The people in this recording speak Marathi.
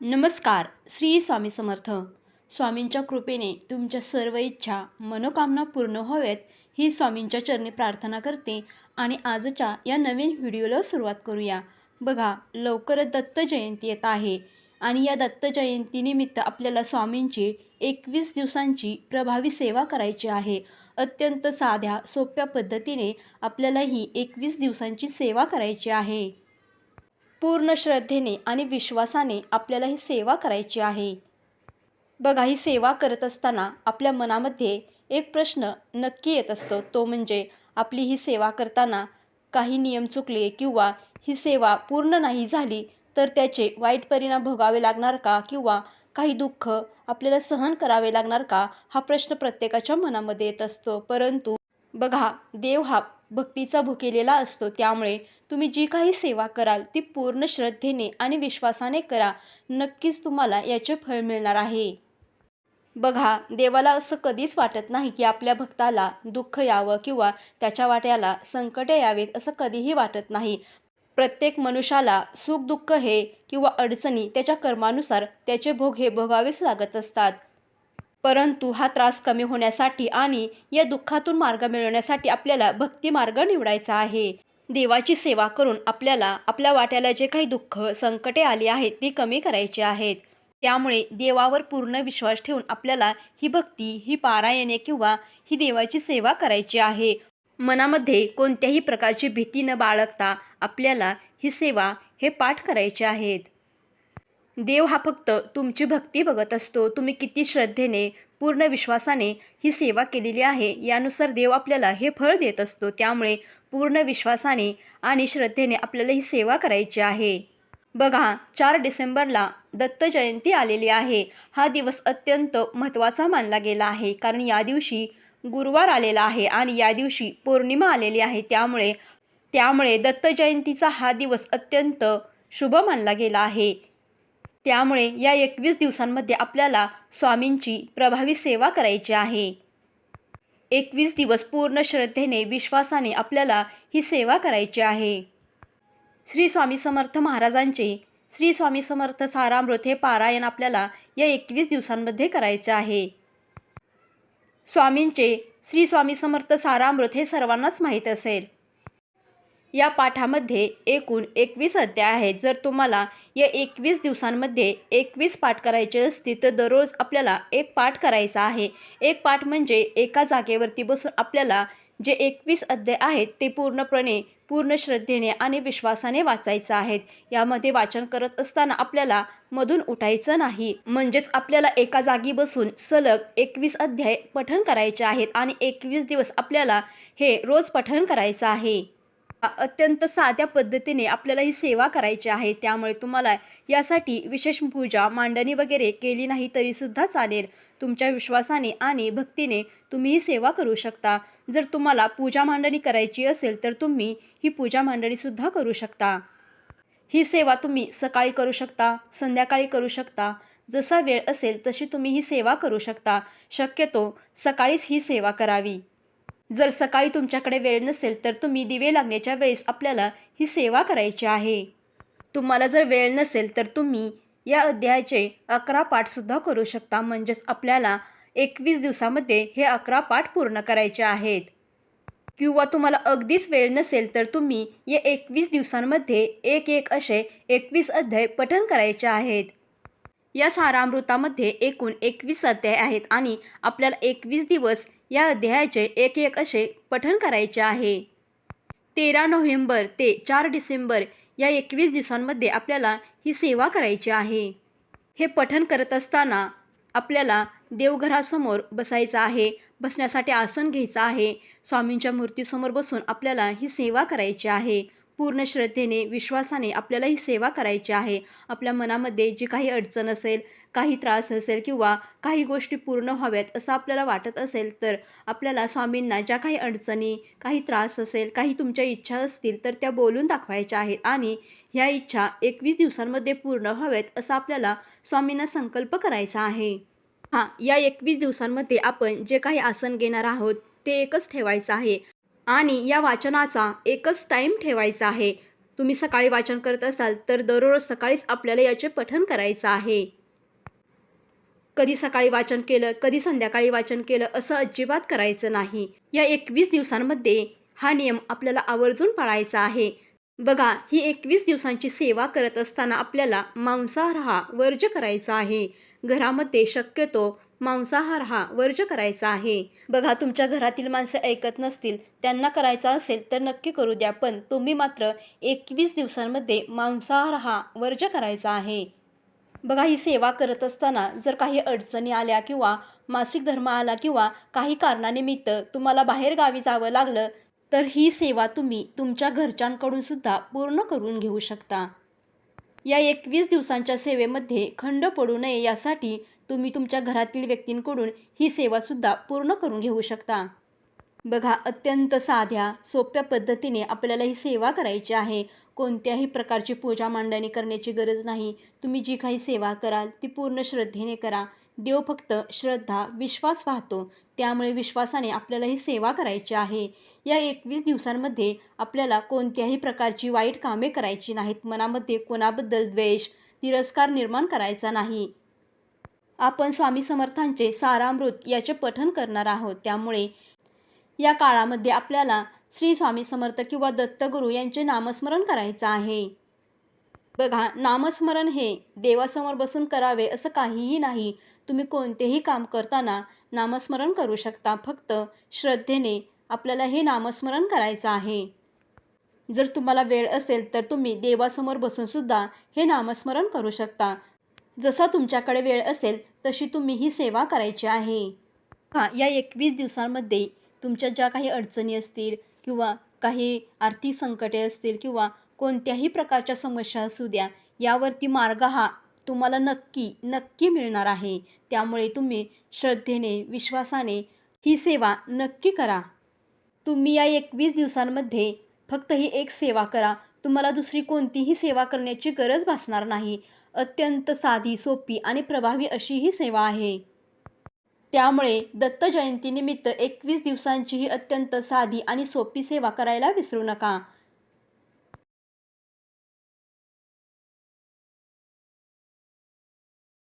नमस्कार श्री स्वामी समर्थ. स्वामींच्या कृपेने तुमच्या सर्व इच्छा मनोकामना पूर्ण व्हावेत ही स्वामींच्या चरणी प्रार्थना करते आणि आजच्या या नवीन व्हिडिओला सुरुवात करूया. बघा लवकरच दत्त जयंती येत आहे आणि या दत्त जयंतीनिमित्त आपल्याला स्वामींची एकवीस दिवसांची प्रभावी सेवा करायची आहे. अत्यंत साध्या सोप्या पद्धतीने आपल्याला ही एकवीस दिवसांची सेवा करायची आहे. पूर्ण श्रद्धेने आणि विश्वासाने आपल्याला ही सेवा करायची आहे. बघा ही सेवा करत असताना आपल्या मनामध्ये एक प्रश्न नक्की येत असतो. तो म्हणजे आपली ही सेवा करताना काही नियम चुकले किंवा ही सेवा पूर्ण नाही झाली तर त्याचे वाईट परिणाम भोगावे लागणार का किंवा काही दुःख आपल्याला सहन करावे लागणार का? हा प्रश्न प्रत्येकाच्या मनामध्ये येत असतो. परंतु बघा देव हा भक्तीचा भुकेलेला असतो. त्यामुळे तुम्ही जी काही सेवा कराल ती पूर्ण श्रद्धेने आणि विश्वासाने करा. नक्कीच तुम्हाला याचे फळ मिळणार आहे. बघा देवाला असं कधीच वाटत नाही की आपल्या भक्ताला दुःख यावं किंवा त्याच्या वाट्याला संकटे यावेत असं कधीही वाटत नाही. प्रत्येक मनुष्याला सुख दुःख हे किंवा अडचणी त्याच्या कर्मानुसार त्याचे भोग हे भोगावेच लागत असतात. परंतु हा त्रास कमी होण्यासाठी आणि या दुःखातून मार्ग मिळवण्यासाठी आपल्याला भक्ती मार्ग निवडायचा आहे. देवाची सेवा करून आपल्याला आपल्या वाट्याला जे काही दुःख संकटे आली आहेत ती कमी करायची आहेत. त्यामुळे देवावर पूर्ण विश्वास ठेवून आपल्याला ही भक्ती ही पारायणे किंवा ही देवाची सेवा करायची आहे. मनामध्ये कोणत्याही प्रकारची भीती न बाळगता आपल्याला ही सेवा हे पाठ करायचे आहेत. देव हा फक्त तुमची भक्ती बघत असतो. तुम्ही किती श्रद्धेने पूर्ण विश्वासाने ही सेवा केलेली आहे यानुसार देव आपल्याला हे फळ देत असतो. त्यामुळे पूर्ण विश्वासाने आणि श्रद्धेने आपल्याला ही सेवा करायची आहे. बघा चार डिसेंबरला दत्त जयंती आलेली आहे. हा दिवस अत्यंत महत्त्वाचा मानला गेला आहे. कारण या दिवशी गुरुवार आलेला आहे आणि या दिवशी पौर्णिमा आलेली आहे. त्यामुळे त्यामुळे दत्त जयंतीचा हा दिवस अत्यंत शुभ मानला गेला आहे. त्यामुळे या एकवीस दिवसांमध्ये आपल्याला स्वामींची प्रभावी सेवा करायची आहे. एकवीस दिवस पूर्ण श्रद्धेने विश्वासाने आपल्याला ही सेवा करायची आहे. श्री स्वामी समर्थ महाराजांचे श्री स्वामी समर्थ सारामृत हे पारायण आपल्याला या एकवीस दिवसांमध्ये करायचे आहे. स्वामींचे श्री स्वामी समर्थ सारामृत हे सर्वांनाच माहीत असेल. या पाठामध्ये एकूण एकवीस अध्याय आहेत. जर तुम्हाला या एकवीस दिवसांमध्ये एकवीस पाठ करायचे असतील तर दररोज आपल्याला एक पाठ करायचा आहे. एक पाठ म्हणजे एका जागेवरती बसून आपल्याला जे एकवीस अध्याय आहेत ते पूर्णपणे पूर्ण श्रद्धेने आणि विश्वासाने वाचायचं आहेत. यामध्ये वाचन करत असताना आपल्याला मधून उठायचं नाही. म्हणजेच आपल्याला एका जागी बसून सलग एकवीस अध्याय पठण करायचे आहेत आणि एकवीस दिवस आपल्याला हे रोज पठण करायचं आहे. अत्यंत साध्या पद्धतीने आपल्याला ही सेवा करायची आहे. त्यामुळे तुम्हाला यासाठी विशेष पूजा मांडणी वगैरे केली नाही तरीसुद्धा चालेल. तुमच्या विश्वासाने आणि भक्तीने तुम्ही ही सेवा करू शकता. जर तुम्हाला पूजा मांडणी करायची असेल तर तुम्ही ही पूजा मांडणीसुद्धा करू शकता. ही सेवा तुम्ही सकाळी करू शकता संध्याकाळी करू शकता. जसा वेळ असेल तशी तुम्ही ही सेवा करू शकता. शक्यतो सकाळीच ही सेवा करावी. जर सकाळी तुमच्याकडे वेळ नसेल तर तुम्ही दिवे लागण्याच्या वेळेस आपल्याला ही सेवा करायची आहे. तुम्हाला जर वेळ नसेल तर तुम्ही या अध्यायाचे अकरा पाठसुद्धा करू शकता. म्हणजेच आपल्याला एकवीस दिवसामध्ये हे अकरा पाठ पूर्ण करायचे आहेत. किंवा तुम्हाला अगदीच वेळ नसेल तर तुम्ही या एकवीस दिवसांमध्ये एक एक असे एकवीस अध्याय पठण करायचे आहेत. या सारामृतामध्ये एकूण एकवीस अध्याय आहेत आणि आपल्याला एकवीस दिवस या अध्यायाचे एक एक असे पठण करायचे आहे. तेरा नोव्हेंबर ते चार डिसेंबर या एकवीस दिवसांमध्ये आपल्याला ही सेवा करायची आहे. हे पठण करत असताना आपल्याला देवघरासमोर बसायचं आहे बसण्यासाठी आसन घ्यायचं आहे स्वामींच्या मूर्तीसमोर बसून आपल्याला ही सेवा करायची आहे. पूर्ण श्रद्धेने विश्वासाने आपल्याला ही सेवा करायची आहे. आपल्या मनामध्ये जी काही अडचण असेल काही त्रास असेल किंवा काही गोष्टी पूर्ण व्हाव्यात असं आपल्याला वाटत असेल तर आपल्याला स्वामींना ज्या काही अडचणी काही त्रास असेल काही तुमच्या इच्छा असतील तर त्या बोलून दाखवायच्या आहेत. आणि ह्या इच्छा एकवीस दिवसांमध्ये पूर्ण व्हाव्यात असं आपल्याला स्वामींना संकल्प करायचा आहे. हां या एकवीस दिवसांमध्ये आपण जे काही आसन घेणार आहोत ते एकच ठेवायचं आहे. आणि या वाचनाचा एकच टाईम ठेवायचा आहे. तुम्ही सकाळी वाचन करत असाल तर दररोज सकाळीच आपल्याला याचे पठन करायचं आहे. कधी सकाळी वाचन केलं कधी संध्याकाळी वाचन केलं असं अजिबात करायचं नाही. या एकवीस दिवसांमध्ये हा नियम आपल्याला आवर्जून पाळायचा आहे. बघा ही एकवीस दिवसांची सेवा करत असताना आपल्याला मांसाहार हा वर्ज करायचा आहे. घरामध्ये शक्यतो मांसाहार हा वर्ज करायचा आहे. बघा तुमच्या घरातील माणसं ऐकत नसतील त्यांना करायचा असेल तर नक्की करू द्या पण तुम्ही मात्र एकवीस दिवसांमध्ये मांसाहार हा वर्ज करायचा आहे. बघा ही सेवा करत असताना जर काही अडचणी आल्या किंवा मासिक धर्म आला किंवा काही कारणानिमित्त तुम्हाला बाहेर गावी जावं लागलं तर ही सेवा तुम्ही तुमच्या घरच्यांकडून सुद्धा पूर्ण करून घेऊ शकता. या एकवीस दिवसांच्या सेवेमध्ये खंड पडू नये यासाठी तुम्ही तुमच्या घरातील व्यक्तींकडून ही सेवासुद्धा पूर्ण करून घेऊ शकता. बघा अत्यंत साध्या सोप्या पद्धतीने आपल्याला ही सेवा करायची आहे. कोणत्याही प्रकारची पूजा मांडणी करण्याची गरज नाही. तुम्ही जी काही सेवा कराल ती पूर्ण श्रद्धेने करा. देव फक्त श्रद्धा विश्वास पाहतो त्यामुळे विश्वासाने आपल्याला ही सेवा करायची आहे. या एकवीस दिवसांमध्ये आपल्याला कोणत्याही प्रकारची वाईट कामे करायची नाहीत. मनामध्ये कोणाबद्दल द्वेष तिरस्कार निर्माण करायचा नाही. आपण स्वामी समर्थांचे सारामृत याचे पठन करणार आहोत. त्यामुळे या काळामध्ये आपल्याला श्री स्वामी समर्थ किंवा दत्तगुरू यांचे नामस्मरण करायचं आहे. बघा नामस्मरण हे देवासमोर बसून करावे असं काहीही नाही. तुम्ही कोणतेही काम करताना नामस्मरण करू शकता. फक्त श्रद्धेने आपल्याला हे नामस्मरण करायचं आहे. जर तुम्हाला वेळ असेल तर तुम्ही देवासमोर बसून सुद्धा हे नामस्मरण करू शकता. जसा तुमच्याकडे वेळ असेल तशी तुम्ही ही सेवा करायची आहे. हां या एकवीस दिवसांमध्ये तुमच्या ज्या काही अडचणी असतील किंवा काही आर्थिक संकटे असतील किंवा कोणत्याही प्रकारच्या समस्या असू द्या यावरती मार्ग हा तुम्हाला नक्की नक्की मिळणार आहे. त्यामुळे तुम्ही श्रद्धेने विश्वासाने ही सेवा नक्की करा. तुम्ही या एकवीस दिवसांमध्ये फक्त ही एक सेवा करा. तुम्हाला दुसरी कोणतीही सेवा करण्याची गरज भासणार नाही. अत्यंत साधी सोपी आणि प्रभावी अशी ही सेवा आहे. त्यामुळे दत्त जयंतीनिमित्त एकवीस दिवसांची ही अत्यंत साधी आणि सोपी सेवा करायला विसरू नका.